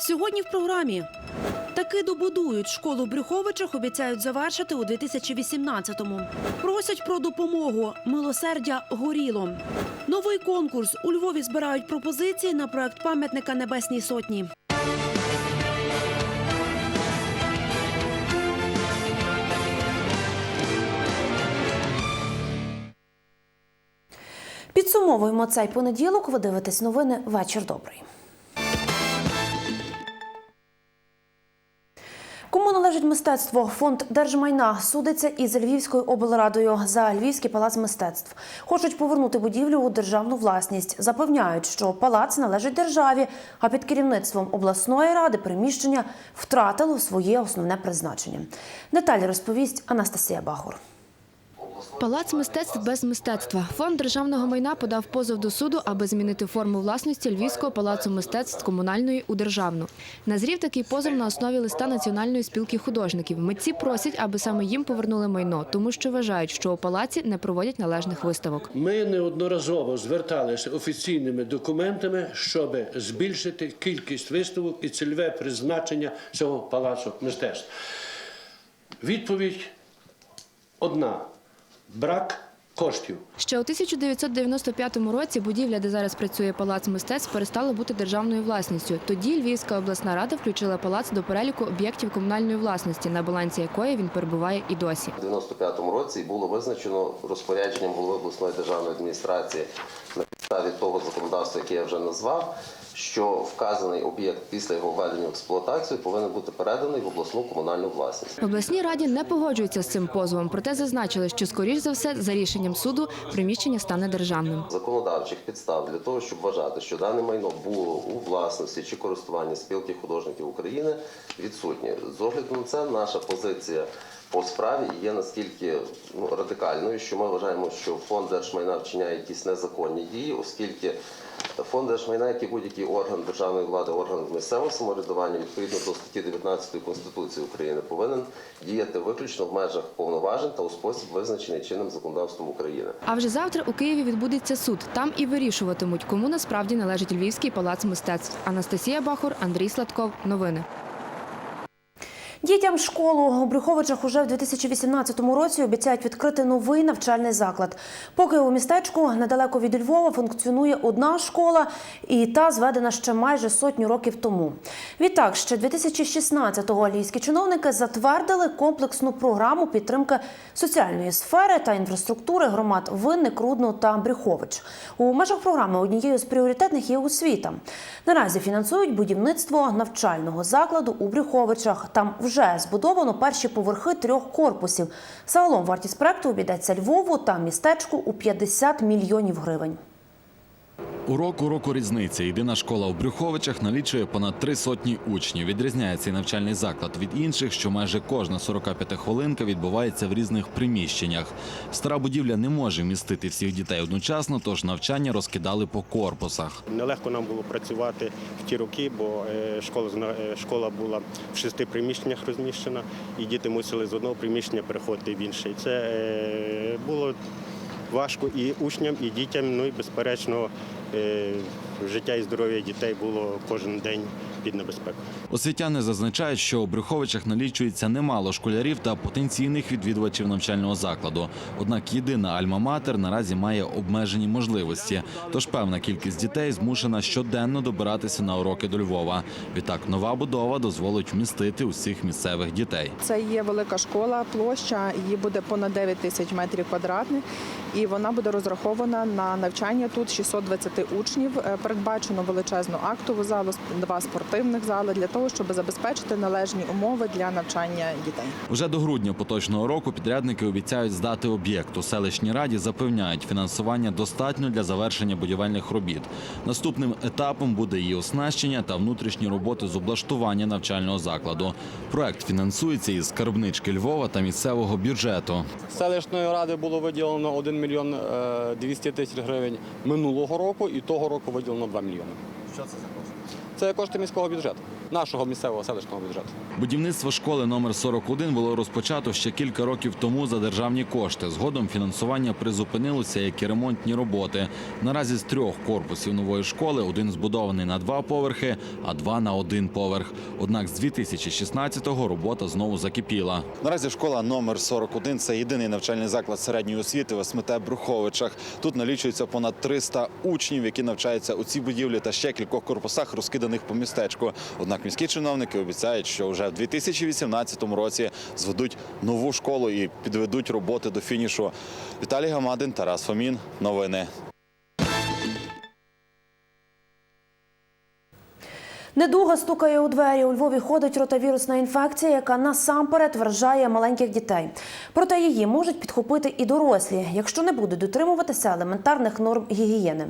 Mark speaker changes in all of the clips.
Speaker 1: Сьогодні в програмі таки добудують школу Брюховичах, обіцяють завершити у 2018-му. Просять про допомогу. Милосердя горіло. Новий конкурс у Львові збирають пропозиції на проект пам'ятника Небесній Сотні. Підсумовуємо цей понеділок. Ви дивитесь новини. Вечір добрий. Мистецтво? Фонд держмайна судиться із Львівською облрадою за Львівський палац мистецтв. Хочуть повернути будівлю у державну власність. Запевняють, що палац належить державі, а під керівництвом обласної ради приміщення втратило своє основне призначення. Деталі розповість Анастасія Багур.
Speaker 2: Палац мистецтв без мистецтва. Фонд державного майна подав позов до суду, аби змінити форму власності Львівського палацу мистецтв з комунальної у державну. Назрів такий позов на основі листа Національної спілки художників. Митці просять, аби саме їм повернули майно, тому що вважають, що у палаці не проводять належних виставок.
Speaker 3: Ми неодноразово зверталися офіційними документами, щоб збільшити кількість виставок і цільове призначення цього палацу мистецтв. Відповідь одна: брак коштів.
Speaker 2: Ще у 1995 році будівля, де зараз працює палац мистецтв, перестала бути державною власністю. Тоді Львівська обласна рада включила палац до переліку об'єктів комунальної власності, на балансі якої він перебуває і досі.
Speaker 4: У 95-му році було визначено розпорядженням голови обласної державної адміністрації на підставі того законодавства, яке я вже назвав, що вказаний об'єкт після його введення в експлуатацію повинен бути переданий в обласну комунальну власність.
Speaker 2: В обласній раді не погоджуються з цим позовом, проте зазначили, що скоріш за все за рішенням суду приміщення стане державним.
Speaker 4: Законодавчих підстав для того, щоб вважати, що дане майно було у власності чи користуванні спілки художників України, відсутні. З огляду на це наша позиція по справі є настільки ну, радикальною, що ми вважаємо, що фонд держмайна вчиняє якісь незаконні дії, оскільки фонд держмайна, як і будь-який орган державної влади, орган місцевого самоврядування, відповідно до статті 19 Конституції України, повинен діяти виключно в межах повноважень та у спосіб визначений чинним законодавством України.
Speaker 2: А вже завтра у Києві відбудеться суд. Там і вирішуватимуть, кому насправді належить Львівський палац мистецтв. Анастасія Бахур, Андрій Сладков. Новини.
Speaker 1: Дітям школу у Брюховичах уже в 2018 році обіцяють відкрити новий навчальний заклад. Поки у містечку недалеко від Львова функціонує одна школа, і та зведена ще майже сотню років тому. Відтак, ще 2016-го львівські чиновники затвердили комплексну програму підтримки соціальної сфери та інфраструктури громад Винник, Рудно та Брюхович. У межах програми однією з пріоритетних є освіта. Наразі фінансують будівництво навчального закладу у Брюховичах. Там вже збудовано перші поверхи трьох корпусів. Загалом вартість проекту обійдеться Львову та містечку у 50 мільйонів гривень.
Speaker 5: Урок уроку різниця. Єдина школа у Брюховичах налічує понад три сотні учнів. Відрізняється цей навчальний заклад від інших, що майже кожна 45 хвилинка відбувається в різних приміщеннях. Стара будівля не може вмістити всіх дітей одночасно, тож навчання розкидали по корпусах.
Speaker 6: Нелегко нам було працювати в ті роки, бо е, школа, е, школа була в шести приміщеннях розміщена, і діти мусили з одного приміщення переходити в інше. Це е, було важко і учням, і дітям. Ну і безперечно, е, життя і здоров'я дітей було кожен день під небезпекою.
Speaker 5: Освітяни зазначають, що у Брюховичах налічується немало школярів та потенційних відвідувачів навчального закладу. Однак єдина Альма-Матер наразі має обмежені можливості. Тож певна кількість дітей змушена щоденно добиратися на уроки до Львова. Відтак нова будова дозволить вмістити усіх місцевих дітей.
Speaker 7: Це є велика школа, площа її буде понад 9 тисяч метрів квадратних, і вона буде розрахована на навчання тут 620 учнів. Е, Передбачено величезну актову залу, два спортивних зали для того, щоб забезпечити належні умови для навчання дітей.
Speaker 5: Вже до грудня поточного року підрядники обіцяють здати об'єкт. У селищній раді запевняють, фінансування достатньо для завершення будівельних робіт. Наступним етапом буде її оснащення та внутрішні роботи з облаштування навчального закладу. Проект фінансується із скарбнички Львова та місцевого бюджету.
Speaker 8: Селищної ради було виділено 1 мільйон е, 200 тисяч гривень минулого року, і того року виділено 2 мільйони. Що це за кошти? Це кошти міського бюджету, нашого місцевого селищного бюджету.
Speaker 5: Будівництво школи номер 41 було розпочато ще кілька років тому за державні кошти. Згодом фінансування призупинилося, як і ремонтні роботи. Наразі з трьох корпусів нової школи один збудований на два поверхи, а два на один поверх. Однак з 2016-го робота знову закипіла. Наразі школа номер 41 – це єдиний навчальний заклад середньої освіти в СМТ Бруховичах. Тут налічується понад 300 учнів, які навчаються у цій будівлі та ще кількох корпусах, розкиданих по містечку. Однак міські чиновники обіцяють, що вже в 2018 році зведуть нову школу і підведуть роботи до фінішу. Віталій Гамадин, Тарас Фомін. Новини.
Speaker 1: Недуга стукає у двері. У Львові ходить ротавірусна інфекція, яка насамперед вражає маленьких дітей. Проте її можуть підхопити і дорослі, якщо не будуть дотримуватися елементарних норм гігієни.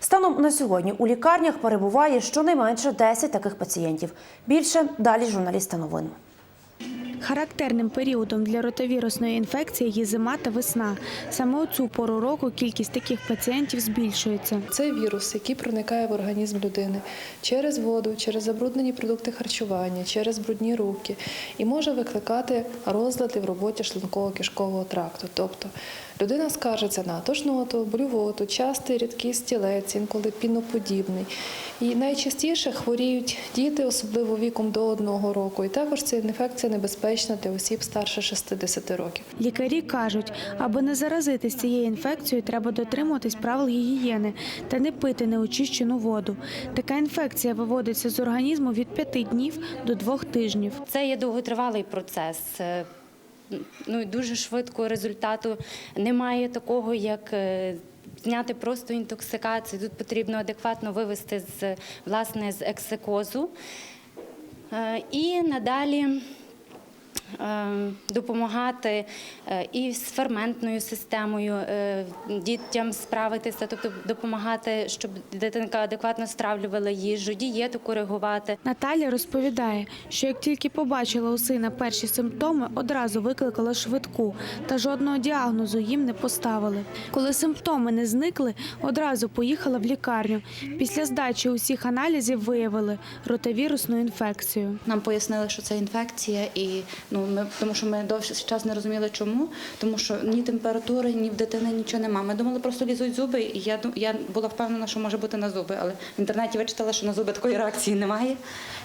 Speaker 1: Станом на сьогодні у лікарнях перебуває щонайменше 10 таких пацієнтів. Більше далі журналісти новин.
Speaker 9: Характерним періодом для ротовірусної інфекції є зима та весна. Саме у цю пору року кількість таких пацієнтів збільшується.
Speaker 10: Це вірус, який проникає в організм людини через воду, через забруднені продукти харчування, через брудні руки і може викликати розлади в роботі шлунково-кишкового тракту. Тобто людина скаржиться на тошноту, блювоту, частий рідкий стілець, інколи піноподібний. І найчастіше хворіють діти, особливо віком до одного року. І також ця інфекція небезпечна для осіб старше 60 років.
Speaker 9: Лікарі кажуть, аби не заразитись цією інфекцією, треба дотримуватись правил гігієни та не пити неочищену воду. Така інфекція виводиться з організму від п'яти днів до двох тижнів.
Speaker 11: Це є довготривалий процес. Ну дуже швидко результату немає такого, як е, зняти просто інтоксикацію. Тут потрібно адекватно вивести з власне з ексикозу Е, і надалі. Е, Допомагати е, і з ферментною системою е, дітям справитися, тобто допомагати, щоб дитинка адекватно стравлювала їжу, дієту коригувати.
Speaker 9: Наталя розповідає, що як тільки побачила у сина перші симптоми, одразу викликала швидку та жодного діагнозу їм не поставили. Коли симптоми не зникли, одразу поїхала в лікарню. Після здачі усіх аналізів виявили ротавірусну інфекцію.
Speaker 11: Нам пояснили, що це інфекція, і ну ми тому, що ми довший час не розуміли, чому, тому що ні температури, ні в дитини нічого немає. Ми думали, просто лізуть зуби, і я я була впевнена, що може бути на зуби, але в інтернеті вичитала, що на зуби такої реакції немає.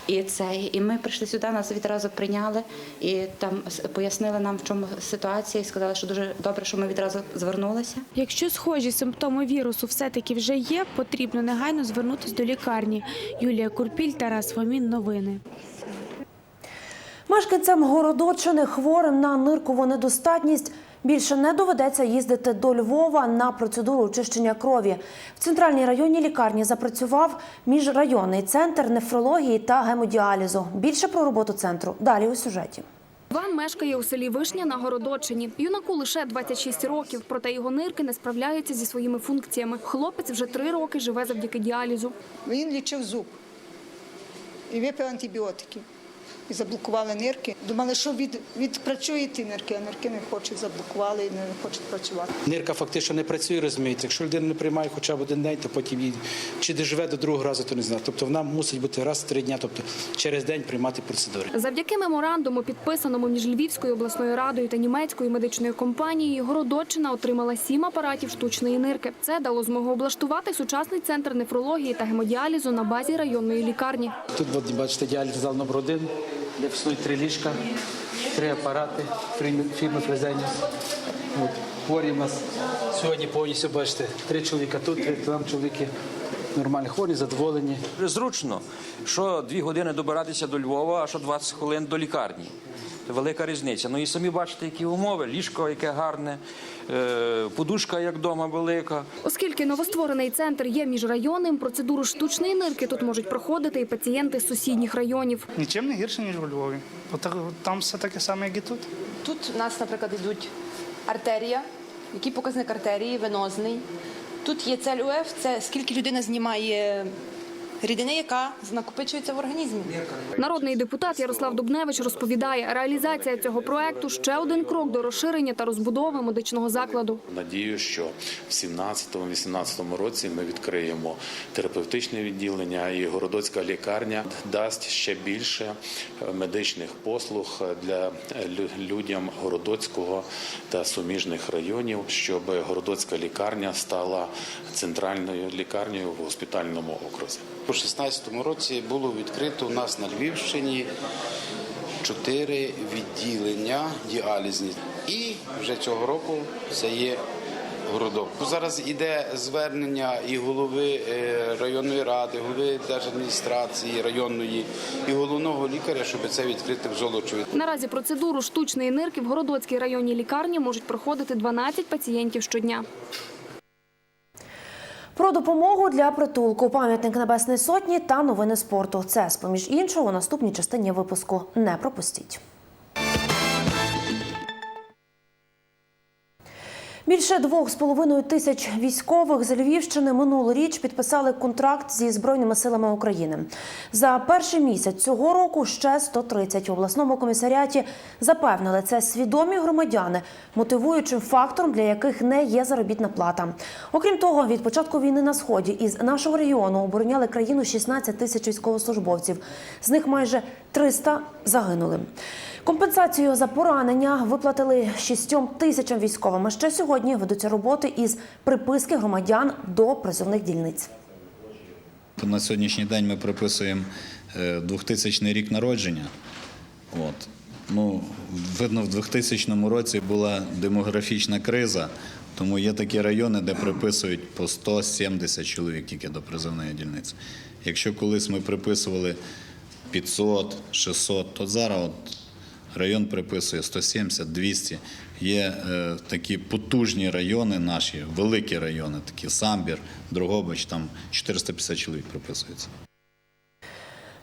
Speaker 11: І це і ми прийшли сюди, нас відразу прийняли і там пояснили нам, в чому ситуація, і сказали, що дуже добре, що ми відразу звернулися.
Speaker 9: Якщо схожі симптоми вірусу все-таки вже є, потрібно негайно звернутися до лікарні. Юлія Курпіль, Тарас Фомін. Новини.
Speaker 1: Мешканцям Городочини хворим на ниркову недостатність більше не доведеться їздити до Львова на процедуру очищення крові. В центральній районній лікарні запрацював міжрайонний центр нефрології та гемодіалізу. Більше про роботу центру далі у сюжеті.
Speaker 12: Іван мешкає у селі Вишня на Городочині. Юнаку лише 26 років, проте його нирки не справляються зі своїми функціями. Хлопець вже три роки живе завдяки діалізу.
Speaker 13: Він лічив зуб і випив антибіотики. І заблокували нирки. Думали, що від, відпрацює ті нирки, а нирки не хочуть, заблокували і не хочуть працювати.
Speaker 14: Нирка фактично не працює, розумієте. Якщо людина не приймає хоча б один день, то потім її чи доживе до другого разу, то не знаю. Тобто вона мусить бути раз в три дня, тобто через день приймати процедури.
Speaker 12: Завдяки меморандуму, підписаному між Львівською обласною радою та німецькою медичною компанією, Городоччина отримала сім апаратів штучної нирки. Це дало змогу облаштувати сучасний центр нефрології та гемодіалізу на базі районної лікарні.
Speaker 14: Тут, от, бачите, діаліз зал номер один, де вснують три ліжка, три апарати фірми, Фрезеніс. Хворі в нас сьогодні повністю, бачите, три чоловіка тут, три там чоловіки нормальні, хворі, задоволені.
Speaker 15: Зручно, що дві години добиратися до Львова, а що 20 хвилин до лікарні. Велика різниця. Ну і самі бачите, які умови. Ліжко, яке гарне, подушка, як вдома, велика.
Speaker 12: Оскільки новостворений центр є міжрайонним, процедуру штучної нирки тут можуть проходити і пацієнти з сусідніх районів.
Speaker 13: Нічим не гірше, ніж у Львові. Там все таке саме, як і тут.
Speaker 10: Тут у нас, наприклад, йдуть артерія, який показник артерії, венозний. Тут є цель УФ, це скільки людина знімає
Speaker 16: рідини, яка накопичується в організмі.
Speaker 12: Народний депутат Ярослав Дубневич розповідає, реалізація цього проекту ще один крок до розширення та розбудови медичного закладу.
Speaker 17: Надію, що в 17-18 році ми відкриємо терапевтичне відділення, і городоцька лікарня дасть ще більше е, медичних послуг для людям городоцького та суміжних районів, щоб городоцька лікарня стала центральною лікарнею в госпітальному окрузі.
Speaker 18: У 2016 році було відкрито у нас на Львівщині чотири відділення діалізні. І вже цього року це є городок. Зараз іде звернення і голови е, районної ради, голови держадміністрації районної, і головного лікаря, щоб це відкрити в Золочеві.
Speaker 12: Наразі процедуру штучної нирки в Городоцькій районній лікарні можуть проходити 12 пацієнтів щодня.
Speaker 1: Про допомогу для притулку, пам'ятник Небесної Сотні та новини спорту. Це, з-поміж іншого, у наступній частині випуску. Не пропустіть. Більше двох з половиною тисяч військових з Львівщини минулоріч підписали контракт зі збройними силами України. За перший місяць цього року ще 130 у обласному комісаріаті запевнили це свідомі громадяни, мотивуючим фактором, для яких не є заробітна плата. Окрім того, від початку війни на сході із нашого регіону обороняли країну 16 тисяч військовослужбовців. З них майже 300 загинули. Компенсацію за поранення виплатили шістьом тисячам військовим. А ще сьогодні ведуться роботи із приписки громадян до призовних дільниць.
Speaker 19: На сьогоднішній день ми приписуємо е, 2000 рік народження. От. Ну, видно, в 2000 році була демографічна криза, тому є такі райони, де приписують по 170 чоловік тільки до призовної дільниці. Якщо колись ми приписували 500, 600, то зараз от район приписує 170, 200. Є е, такі потужні райони наші, великі райони, такі Самбір, Дрогобич, там 450 чоловік приписується.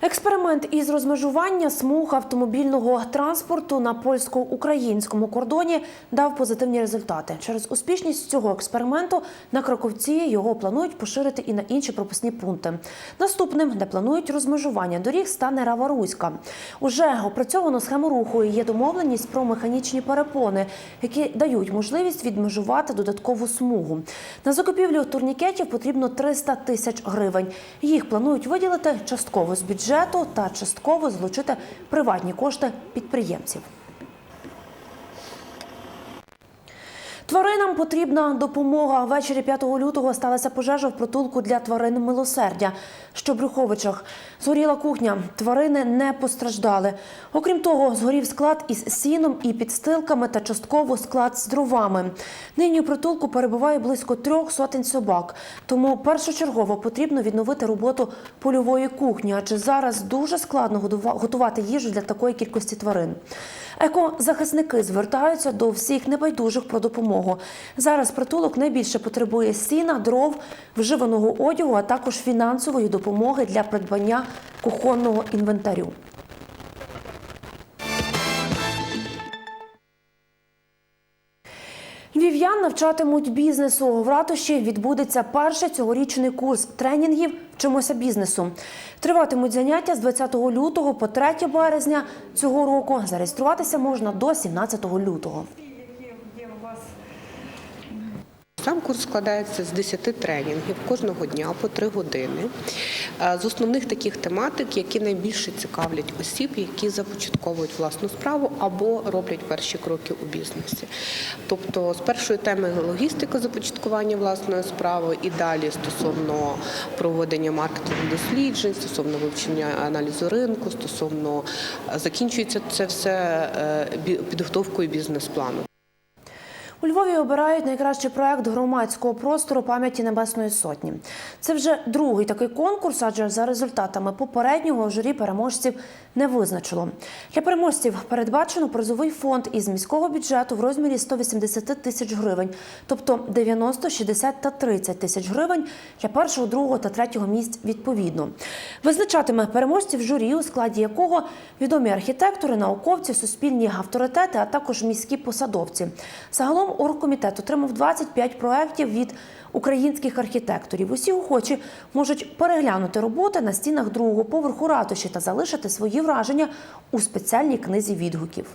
Speaker 1: Експеримент із розмежування смуг автомобільного транспорту на польсько-українському кордоні дав позитивні результати. Через успішність цього експерименту на Краковці його планують поширити і на інші пропускні пункти. Наступним, де планують розмежування доріг, стане Раваруська. Уже опрацьовано схему руху і є домовленість про механічні перепони, які дають можливість відмежувати додаткову смугу. На закупівлю турнікетів потрібно 300 тисяч гривень. Їх планують виділити частково з бюджету та частково залучити приватні кошти підприємців. Тваринам потрібна допомога. Ввечері 5 лютого сталася пожежа в притулку для тварин милосердя, що в Брюховичах. Згоріла кухня. Тварини не постраждали. Окрім того, згорів склад із сіном і підстилками та частково склад з дровами. Нині у притулку перебуває близько трьох сотень собак. Тому першочергово потрібно відновити роботу польової кухні, адже зараз дуже складно готувати їжу для такої кількості тварин. Екозахисники звертаються до всіх небайдужих про допомогу. Зараз притулок найбільше потребує сіна, дров, вживаного одягу, а також фінансової допомоги для придбання кухонного інвентарю. Львів'ян навчатимуть бізнесу. В ратуші відбудеться перший цьогорічний курс тренінгів Вчимося бізнесу. Триватимуть заняття з 20 лютого по 3 березня цього року. Зареєструватися можна до 17 лютого.
Speaker 20: Сам курс складається з 10 тренінгів кожного дня по 3 години. Е, З основних таких тематик, які найбільше цікавлять осіб, які започатковують власну справу або роблять перші кроки у бізнесі. Тобто з першої теми логістика започаткування власної справи і далі стосовно проведення маркетинг досліджень, стосовно вивчення аналізу ринку, стосовно е, закінчується це все е, підготовкою бізнес-плану.
Speaker 1: У Львові обирають найкращий проект громадського простору пам'яті Небесної Сотні. Це вже другий такий конкурс, адже за результатами попереднього журі переможців не визначило. Для переможців передбачено призовий фонд із міського бюджету в розмірі 180 тисяч гривень, тобто 90, 60 та 30 тисяч гривень для першого, другого та третього місць відповідно. Визначатиме переможців журі, у складі якого відомі архітектори, науковці, суспільні авторитети, а також міські посадовці. Загалом оргкомітет отримав 25 проєктів від українських архітекторів. Усі охочі можуть переглянути роботи на стінах другого поверху ратуші та залишити свої враження у спеціальній книзі відгуків.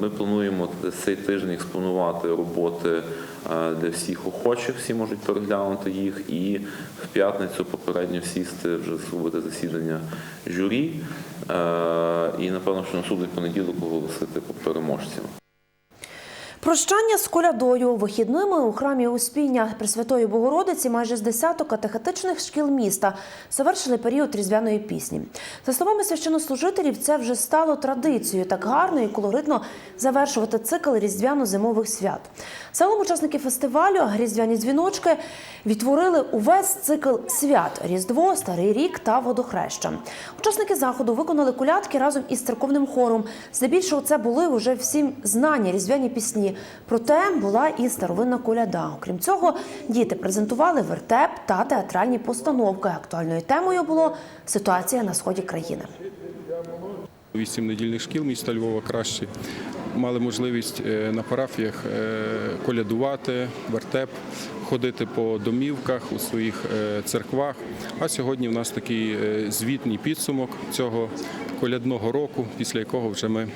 Speaker 21: Ми плануємо цей тиждень експонувати роботи е, для всіх охочих, всі можуть переглянути їх, і в п'ятницю попередньо сісти вже зробити засідання журі. е, І напевно, що на суд понеділок оголосити по переможцям.
Speaker 1: Прощання з колядою вихідними у храмі Успіння Пресвятої Богородиці майже з десяток катехетичних шкіл міста завершили період різдвяної пісні. За словами священнослужителів, це вже стало традицією так гарно і колоритно завершувати цикл різдвяно-зимових свят. Загалом учасники фестивалю Різдвяні дзвіночки відтворили увесь цикл свят Різдво, Старий рік та водохреща. Учасники заходу виконали колядки разом із церковним хором. Здебільшого це були вже всім знані різдвяні пісні. Проте була і старовинна коляда. Окрім цього, діти презентували вертеп та театральні постановки. Актуальною темою було ситуація на сході країни.
Speaker 22: Вісім недільних шкіл міста Львова кращі мали можливість е, на парафіях е, колядувати, вертеп, ходити по домівках у своїх е, церквах. А сьогодні в нас такий звітний підсумок цього колядного року, після якого вже ми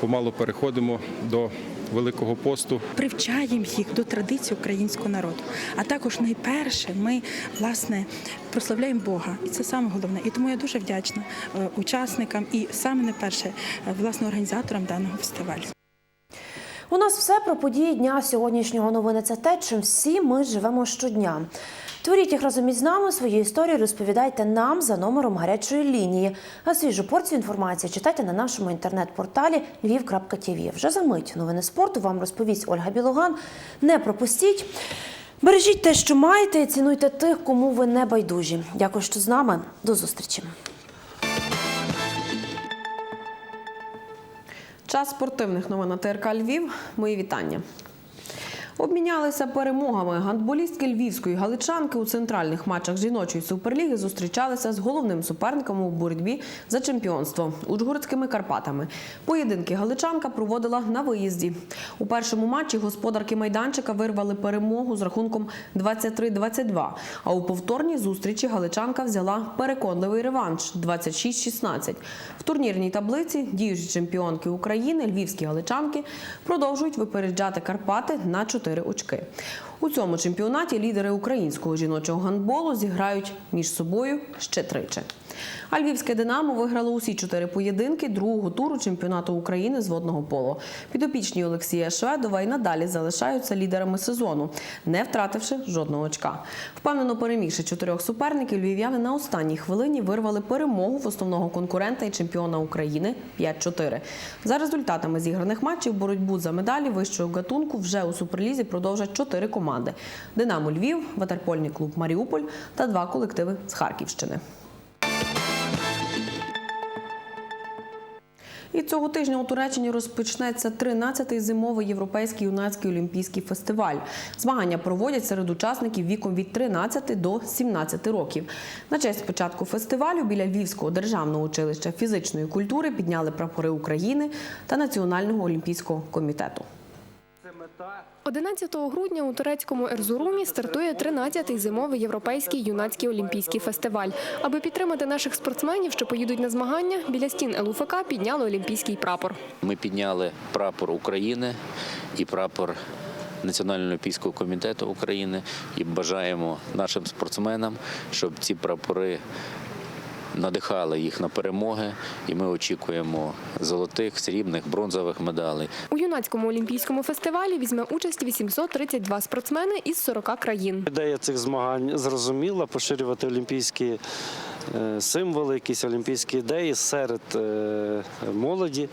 Speaker 22: помалу переходимо до Великого посту.
Speaker 23: привчаємо їх до традицій українського народу. А також найперше ми власне прославляємо Бога, і це саме головне. І тому я дуже вдячна е, учасникам і саме найперше перше власне організаторам даного фестивалю.
Speaker 1: У нас все про події дня сьогоднішнього новини. Це те, чим всі ми живемо щодня. Творіть їх разом із нами свої історії розповідайте нам за номером гарячої лінії. А свіжу порцію інформації читайте на нашому інтернет-порталі lviv.tv. Вже за мить новини спорту вам розповість Ольга Білоган. Не пропустіть. Бережіть те, що маєте, і цінуйте тих, кому ви не байдужі. Дякую, що з нами. До зустрічі.
Speaker 24: Час спортивних новин на ТРК Львів. Мої вітання. Обмінялися перемогами. Гандболістки львівської галичанки у центральних матчах жіночої суперліги зустрічалися з головним суперником у боротьбі за чемпіонство Ужгородськими Карпатами. Поєдинки галичанка проводила на виїзді. У першому матчі господарки майданчика вирвали перемогу з рахунком 23-22. А у повторній зустрічі галичанка взяла переконливий реванш 26-16. В турнірній таблиці діючі чемпіонки України, львівські галичанки, продовжують випереджати Карпати на 4 очки. У цьому чемпіонаті лідери українського жіночого гандболу зіграють між собою ще тричі. А львівське Динамо виграло усі чотири поєдинки другого туру чемпіонату України з водного поло. Підопічні Олексія Шведова і надалі залишаються лідерами сезону, не втративши жодного очка. Впевнено перемігши чотирьох суперників, львів'яни на останній хвилині вирвали перемогу в основного конкурента і чемпіона України 5-4. За результатами зіграних матчів боротьбу за медалі вищого гатунку вже у суперлізі продовжать чотири команди: Динамо Львів, ватерпольний клуб Маріуполь та два колективи з Харківщини. І цього тижня у Туреччині розпочнеться 13-й зимовий європейський юнацький олімпійський фестиваль. Змагання проводять серед учасників віком від 13 до 17 років. На честь початку фестивалю біля Львівського державного училища фізичної культури підняли прапори України та Національного олімпійського комітету.
Speaker 12: 11 грудня у турецькому Ерзурумі стартує 13-й зимовий європейський юнацький олімпійський фестиваль. Аби підтримати наших спортсменів, що поїдуть на змагання, біля стін ЛУФК підняли олімпійський прапор.
Speaker 25: Ми підняли прапор України і прапор Національного олімпійського комітету України і бажаємо нашим спортсменам, щоб ці прапори надихали їх на перемоги, і ми очікуємо золотих, срібних, бронзових медалей.
Speaker 12: У юнацькому олімпійському фестивалі візьме участь 832 спортсмени із 40 країн.
Speaker 26: Ідея цих змагань зрозуміла поширювати олімпійські символи, якісь олімпійські ідеї серед е, молоді.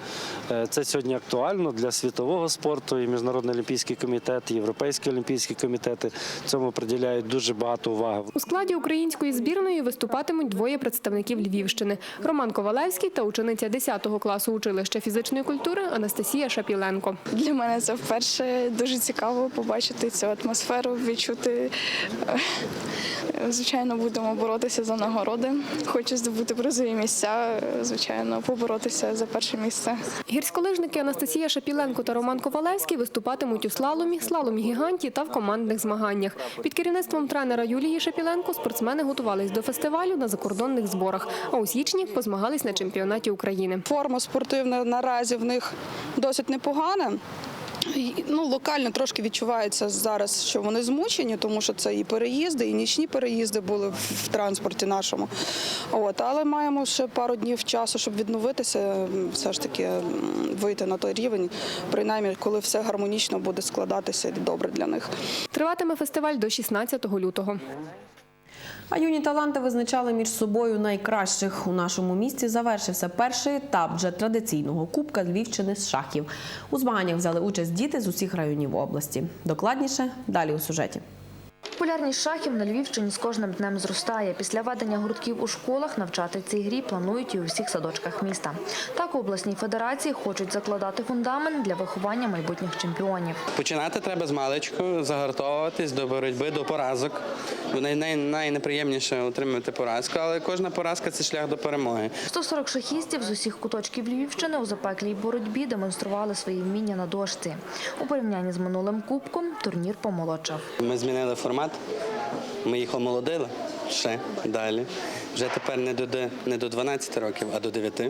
Speaker 26: Е, Це сьогодні актуально для світового спорту. І Міжнародний олімпійський комітет, і Європейські олімпійські комітети цьому приділяють дуже багато уваги.
Speaker 12: У складі української збірної виступатимуть двоє представників Львівщини: Роман Ковалевський та учениця 10 класу училища фізичної культури Анастасія Шапіленко.
Speaker 27: Для мене це вперше дуже цікаво побачити цю атмосферу, відчути е,
Speaker 28: Звичайно, будемо боротися за нагороди. Хочу здобути призові місця, звичайно, поборотися за перше місце.
Speaker 12: Гірськолижники Анастасія Шапіленко та Роман Ковалевський виступатимуть у слаломі, слаломі гіганті та в командних змаганнях. Під керівництвом тренера Юлії Шапіленко спортсмени готувались до фестивалю на закордонних зборах. А у січні позмагались на чемпіонаті України.
Speaker 16: Форма спортивна наразі в них досить непогана. Ну, локально трошки відчувається зараз, що вони змучені, тому що це і переїзди, і нічні переїзди були в транспорті нашому. От, але маємо ще пару днів часу, щоб відновитися, все ж таки вийти на той рівень, принаймні, коли все гармонічно буде складатися і добре для них.
Speaker 12: Триватиме фестиваль до 16 лютого.
Speaker 24: А юні таланти визначали між собою найкращих у нашому місті. Завершився перший етап вже традиційного кубка Львівщини з шахів. У змаганнях взяли участь діти з усіх районів області. Докладніше далі у сюжеті.
Speaker 29: Популярність шахів на Львівщині з кожним днем зростає. Після ведення гуртків у школах навчати цій грі планують і у всіх садочках міста. Так у обласній федерації хочуть закладати фундамент для виховання майбутніх чемпіонів.
Speaker 30: Починати треба з маличку, загартовуватись до боротьби, до поразок. Най, найнеприємніше отримати поразку, але кожна поразка це шлях до перемоги.
Speaker 29: 140 шахістів з усіх куточків Львівщини у запеклій боротьбі демонстрували свої вміння на дошці. У порівнянні з минулим кубком турнір помолодшав.
Speaker 30: Ми змінили формат, ми їх омолодили ще далі. Вже тепер не до, не до 12 років, а до 9.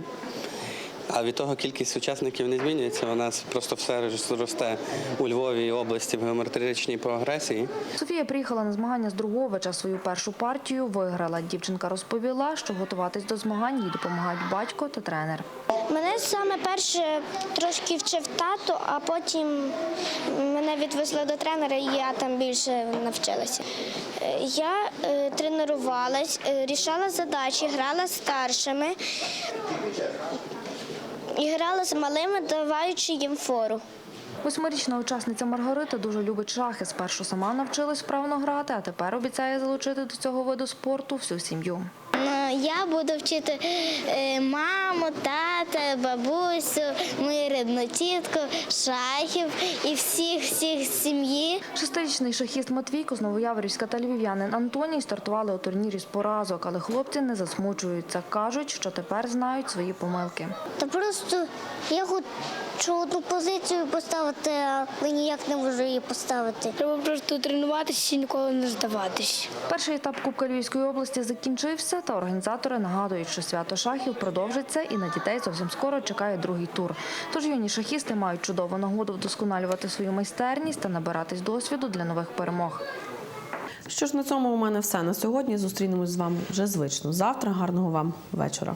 Speaker 30: А від того кількість учасників не змінюється. У нас просто все росте у Львові і області в геометричній прогресії.
Speaker 29: Софія приїхала на змагання з Друговича. Свою першу партію виграла. Дівчинка розповіла, що готуватись до змагань їй допомагають батько та тренер.
Speaker 31: Мене саме перше трошки вчив тато, а потім мене відвезли до тренера, і я там більше навчилася. Я е, тренувалась, е, рішала задачі, грала з старшими і грала з малими, даваючи їм фору.
Speaker 29: Восьмирічна учасниця Маргарита дуже любить шахи. Спершу сама навчилась вправно грати, а тепер обіцяє залучити до цього виду спорту всю сім'ю.
Speaker 31: Я буду вчити е, маму, тата, бабусю, мою рідну тітку, шахів і всіх всіх сім'ї.
Speaker 29: Шестирічний шахіст Матвійко з Новояворівська та львів'янин Антоній стартували у турнірі з поразок, але хлопці не засмучуються. Кажуть, що тепер знають свої помилки.
Speaker 31: Та просто я хочу одну позицію поставити, але ніяк не можу її поставити. Треба просто тренуватися і ніколи не здаватись.
Speaker 29: Перший етап Кубка Львівської області закінчився, та організатори нагадують, що свято шахів продовжиться і на дітей зовсім скоро чекає другий тур. Тож юні шахісти мають чудову нагоду вдосконалювати свою майстерність та набиратись досвіду для нових перемог.
Speaker 24: Що ж на цьому у мене все на сьогодні. Зустрінемось з вами вже звично. Завтра гарного вам вечора.